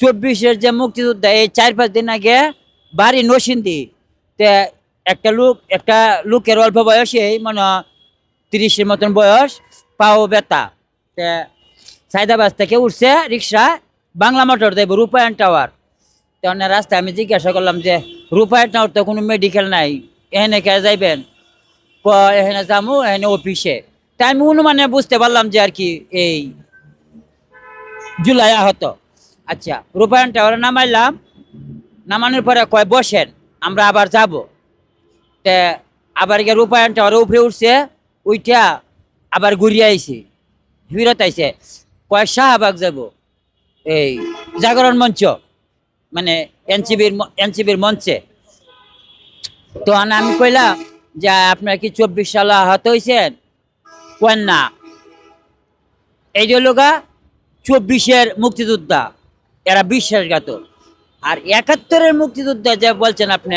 চব্বিশের যে মুক্তিযোদ্ধা, এই চার পাঁচ দিন আগে বাড়ি নসিন্দি তে একটা লোক, একটা লোকের অল্প বয়সেই মানে তিরিশের মতন বয়স, পাও বেতা তে সাইদাবাদ থেকে উঠছে রিক্সা, বাংলা মোটর দেব, রূপায়ণ টাওয়ার। তখন রাস্তায় আমি জিজ্ঞাসা করলাম যে, রূপায়ণ টাওয়ার তো কোনো মেডিকেল নাই, এখানে কে যাইবেন? ক এখানে যামু, এখানে অফিসে তাই আমি অনুমানে বুঝতে পারলাম যে আর কি এই জুলাই আহত। আচ্ছা রূপায়ণ টাওয়ারে নামাইলাম, নামানোর পরে কয়, বসেন, আমরা আবার যাব। তে আবার গিয়ে রূপায়ণ টাওয়ারে উপরে উঠছে উইটা আবার ঘুরিয়ে আইছি। ফিরত আইছে। কয়, শাহবাগ যাব। এই জাগরণ মঞ্চ মানে এনসিবির এনসিবির মঞ্চে। তো আমি কইলাম যে, আপনার কি চব্বিশ সালে আহত হয়েছেন কেন না। এই যে লোকা চব্বিশের মুক্তিযোদ্ধা। এরা বিশ্বাসঘাতক। আর একাত্তরের মুক্তিযোদ্ধা যা বলছেন আপনি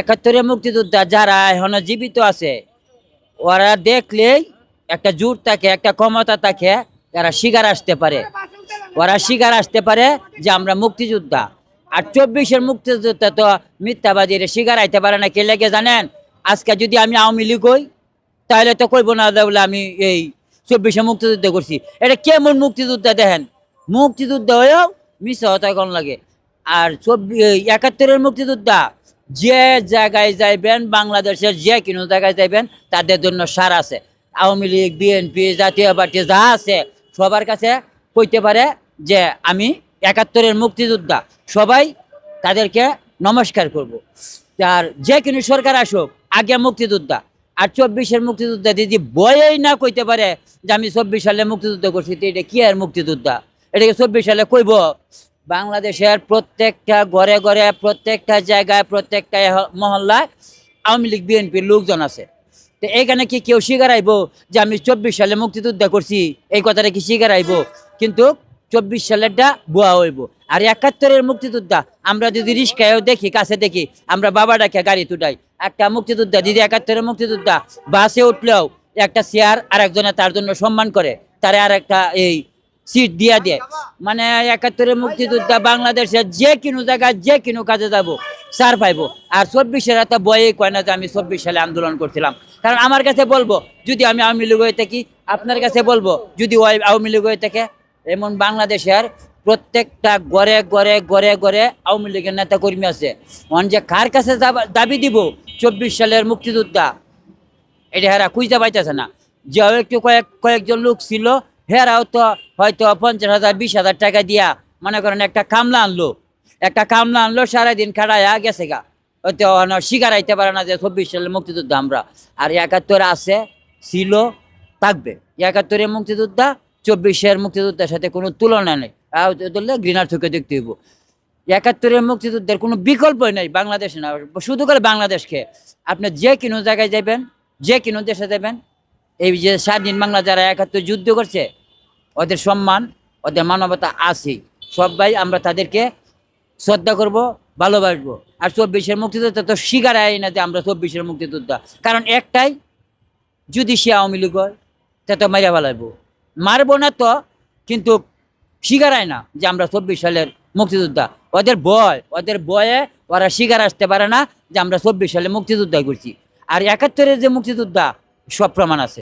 একাত্তরের মুক্তিযোদ্ধা যারা এখনও জীবিত আছে, ওরা দেখলেই একটা জোর থাকে, একটা ক্ষমতা থাকে, এরা শিকার আসতে পারে। ওরা শিকার আসতে পারে যে আমরা মুক্তিযোদ্ধা। আর চব্বিশের মুক্তিযোদ্ধা তো মিথ্যাবাদীর শিকার আইতে পারে না, কে লেগে জানেন? আজকে যদি আমি আওয়ামী লীগ হই, তাহলে তো কইব না বলে আমি এই চব্বিশে মুক্তিযুদ্ধ করছি। এটা কেমন মুক্তিযোদ্ধা দেখেন? মুক্তিযুদ্ধ হয়েও মিশা কোন লাগে। আর একাত্তরের মুক্তিযোদ্ধা যে জায়গায় যাইবেন, বাংলাদেশের যে কোনো জায়গায় যাইবেন, তাদের জন্য সার আছে। আওয়ামী লীগ, বিএনপি, জাতীয় পার্টি যা আছে, সবার কাছে কইতে পারে যে আমি একাত্তরের মুক্তিযোদ্ধা। সবাই তাদেরকে নমস্কার করব। আর যে কোনো সরকার আসুক, আগে মুক্তিযোদ্ধা। আর চব্বিশের মুক্তিযোদ্ধা যদি বয়েই না কইতে পারে যে আমি চব্বিশ সালে মুক্তিযুদ্ধ করছি এটা কি আর মুক্তিযোদ্ধা? এটাকে চব্বিশ সালে কইব। বাংলাদেশের প্রত্যেকটা ঘরে ঘরে, প্রত্যেকটা জায়গায়, প্রত্যেকটা মহল্লায় আওয়ামী লীগ, বিএনপির লোকজন আছে। তো এইখানে কি কেউ স্বীকার আইব যে আমি চব্বিশ সালে মুক্তিযুদ্ধ করছি? এই কথাটা কি স্বীকার আইব কিন্তু চব্বিশ সালেরটা বুয়া হইব। আর একাত্তরের মুক্তিযোদ্ধা, আমরা যদি রিস্কায়ও দেখি, কাছে দেখি, আমরা বাবা ডাকে গাড়ি তুটাই। একটা মুক্তিযোদ্ধা, যদি একাত্তরের মুক্তিযোদ্ধা বাসে উঠলেও একটা চেয়ার আর একজনে তার জন্য সম্মান করে, তারে আর একটা এই সিট দিয়া দেয়। মানে একাত্তরের মুক্তিযোদ্ধা বাংলাদেশের যে কোনো জায়গায় যে কোনো কাজে যাব সার পাইবো। আর চব্বিশের একটা বয়ে কয় না যে আমি চব্বিশ সালে আন্দোলন করছিলাম। কারণ আমার কাছে বলব, যদি আমি আওয়ামী লীগ হয়ে থাকি, আপনার কাছে বলব, যদি ওই আওয়ামী লীগ হয়ে থাকে, এমন বাংলাদেশের প্রত্যেকটা গড়ে গড়ে গড়ে গড়ে আওয়ামী লীগের নেতা কর্মী আছে। অন যে কার কাছে দাবি দিব, চব্বিশ সালের মুক্তিযোদ্ধা? এটা হেরা খুঁজতে পাইতেছে না। যে একটু কয়েক কয়েকজন লোক ছিল, হেরাও তো হয়তো পঞ্চাশ হাজার, বিশ হাজার টাকা দিয়া, মনে করেন একটা কামলা আনলো। একটা কামলা আনলো, সারাদিন খাড়াইয়া গেছে গা। হয়তো শিকার আইতে পারে না যে চব্বিশ সালের মুক্তিযোদ্ধা আমরা। আর একাত্তর আছে, ছিল, থাকবে। একাত্তরের মুক্তিযোদ্ধা, চব্বিশের মুক্তিযোদ্ধার সাথে কোনো তুলনা নেই। ধরলে ঘৃণার চোখে দেখতে হইব। একাত্তরের মুক্তিযুদ্ধের কোনো বিকল্পই নেই বাংলাদেশে না। শুধু করে বাংলাদেশকে। আপনি যে কোনো জায়গায় যাবেন যে কোনো দেশে যাবেন এই যে স্বাধীন বাংলা যারা একাত্তর যুদ্ধ করছে ওদের সম্মান, ওদের মানবতা আছে। সবাই আমরা তাদেরকে শ্রদ্ধা করব, ভালোবাসবো। আর চব্বিশের মুক্তিযোদ্ধা তো শিকার আয় না যে আমরা চব্বিশের মুক্তিযোদ্ধা। কারণ একটাই, যদি সে আওয়ামী লীগ হয়, তা তো মারিয়া ফেলাইব। মারবো না তো, কিন্তু শিকার আয় না যে আমরা চব্বিশ সালের মুক্তিযোদ্ধা। ওদের বয় ওদের বয়ে ওরা শিকার আসতে পারে না যে আমরা চব্বিশ সালে মুক্তিযোদ্ধা করছি। আর একাত্তরের যে মুক্তিযোদ্ধা, সব প্রমাণ আছে।